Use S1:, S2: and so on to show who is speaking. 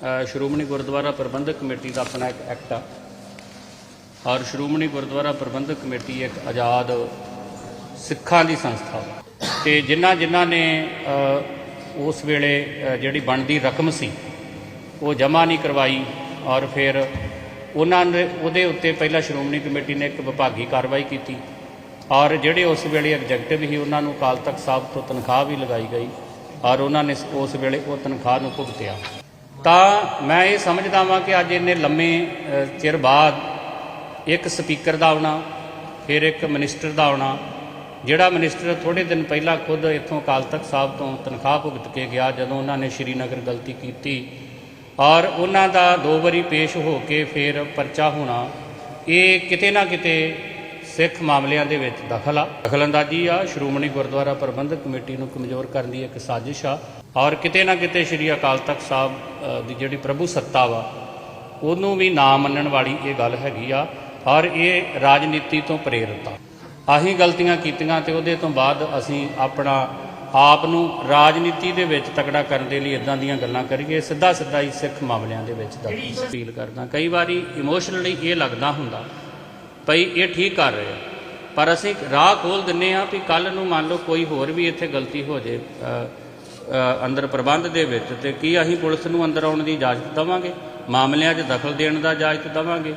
S1: Shiromani Gurdwara Prabandhak committee ਦਾ ਆਪਣਾ ਇੱਕ ਐਕਟ ਆ। ਔਰ ਸ਼੍ਰੋਮਣੀ ਗੁਰਦੁਆਰਾ ਪ੍ਰਬੰਧਕ ਕਮੇਟੀ ਇੱਕ ਆਜ਼ਾਦ ਸਿੱਖਾਂ ਦੀ ਸੰਸਥਾ ਵਾ। ਤੇ ਜਿਨ੍ਹਾਂ ਜਿਨ੍ਹਾਂ ਨੇ ਉਸ ਵੇਲੇ ਜਿਹੜੀ ਬਣਦੀ ਰਕਮ ਸੀ, ਉਹ ਜਮ੍ਹਾਂ ਨਹੀਂ ਕਰਵਾਈ ਔਰ ਫਿਰ ਉਹਨਾਂ ਨੇ, ਉਹਦੇ ਉੱਤੇ ਪਹਿਲਾਂ ਸ਼੍ਰੋਮਣੀ ਕਮੇਟੀ ਨੇ ਇੱਕ ਵਿਭਾਗੀ ਕਾਰਵਾਈ ਕੀਤੀ ਔਰ ਜਿਹੜੇ ਉਸ ਵੇਲੇ ਐਗਜ਼ੈਕਟਿਵ ਸੀ, ਉਹਨਾਂ ਨੂੰ ਅਕਾਲ ਤਖਤ ਸਾਹਿਬ ਤੋਂ ਤਨਖਾਹ ਵੀ ਲਗਾਈ ਗਈ ਔਰ ਉਹਨਾਂ ਨੇ ਉਸ ਵੇਲੇ ਉਹ ਤਨਖਾਹ ਨੂੰ ਭੁਗਤਿਆ। ਤਾਂ ਮੈਂ ਇਹ ਸਮਝਦਾ ਵਾਂ ਕਿ ਅੱਜ ਇੰਨੇ ਲੰਮੇ ਚਿਰ ਬਾਅਦ ਇੱਕ ਸਪੀਕਰ ਦਾ ਆਉਣਾ, ਫਿਰ ਇੱਕ ਮਿਨਿਸਟਰ ਦਾ ਆਉਣਾ, ਜਿਹੜਾ ਮਿਨਿਸਟਰ ਥੋੜੇ ਦਿਨ ਪਹਿਲਾਂ ਖੁਦ ਇੱਥੋਂ ਅਕਾਲ ਤਖਤ ਸਾਹਿਬ ਤੋਂ ਤਨਖਾਹ ਭੁਗਤ ਕੇ ਗਿਆ ਜਦੋਂ ਉਹਨਾਂ ਨੇ ਸ਼੍ਰੀਨਗਰ ਗਲਤੀ ਕੀਤੀ ਔਰ ਉਹਨਾਂ ਦਾ ਦੋ ਵਾਰੀ ਪੇਸ਼ ਹੋ ਕੇ ਫਿਰ ਪਰਚਾ ਹੋਣਾ, ਇਹ ਕਿਤੇ ਨਾ ਕਿਤੇ ਸਿੱਖ ਮਾਮਲਿਆਂ ਦੇ ਵਿੱਚ ਦਖਲ ਆ। ਦਖਲਅੰਦਾਜ਼ੀ ਆ ਸ਼੍ਰੋਮਣੀ ਗੁਰਦੁਆਰਾ ਪ੍ਰਬੰਧਕ ਕਮੇਟੀ ਨੂੰ ਕਮਜ਼ੋਰ ਕਰਨ ਦੀ ਇੱਕ ਸਾਜ਼ਿਸ਼ ਆ। ਔਰ ਕਿਤੇ ਨਾ ਕਿਤੇ ਸ਼੍ਰੀ ਅਕਾਲ ਤਖਤ ਸਾਹਿਬ ਦੀ ਜਿਹੜੀ ਪ੍ਰਭੂ ਸੱਤਾ ਵਾ ਉਹਨੂੰ ਵੀ ਨਾ ਮੰਨਣ ਵਾਲੀ ਇਹ ਗੱਲ ਹੈਗੀ ਆ ਔਰ ਇਹ ਰਾਜਨੀਤੀ ਤੋਂ ਪ੍ਰੇਰਿਤ ਆ। ਆਹੀ ਗਲਤੀਆਂ ਕੀਤੀਆਂ ਤੇ ਉਹਦੇ ਤੋਂ ਬਾਅਦ ਅਸੀਂ ਆਪਣਾ ਆਪ ਨੂੰ ਰਾਜਨੀਤੀ ਦੇ ਵਿੱਚ ਤਕੜਾ ਕਰਨ ਦੇ ਲਈ ਇਦਾਂ ਦੀਆਂ ਗੱਲਾਂ ਕਰੀਏ ਸਿੱਧਾ ਸਿੱਧਾ ਹੀ ਸਿੱਖ ਮਾਮਲਿਆਂ ਦੇ ਵਿੱਚ ਦਾ ਅਪੀਲ ਕਰਦਾ। ਕਈ ਵਾਰੀ ਇਮੋਸ਼ਨਲੀ ਇਹ ਲੱਗਦਾ ਹੁੰਦਾ ਭਈ ਇਹ ਠੀਕ ਕਰ ਰਹੇ ਆ ਪਰ ਅਸੀਂ ਰਾਹ ਖੋਲ ਦਿੰਨੇ ਆ ਵੀ ਕੱਲ ਨੂੰ ਮੰਨ ਲਓ ਕੋਈ ਹੋਰ ਵੀ ਇੱਥੇ ਗਲਤੀ ਹੋ ਜੇ ਅੰਦਰ ਪ੍ਰਬੰਧ ਦੇ ਵਿੱਚ ਤੇ ਕੀ ਅਸੀਂ ਪੁਲਿਸ ਨੂੰ ਅੰਦਰ ਆਉਣ ਦੀ ਇਜਾਜ਼ਤ ਦੇਵਾਂਗੇ? ਮਾਮਲਿਆਂ 'ਚ ਦਖਲ ਦੇਣ ਦਾ ਇਜਾਜ਼ਤ ਦੇਵਾਂਗੇ?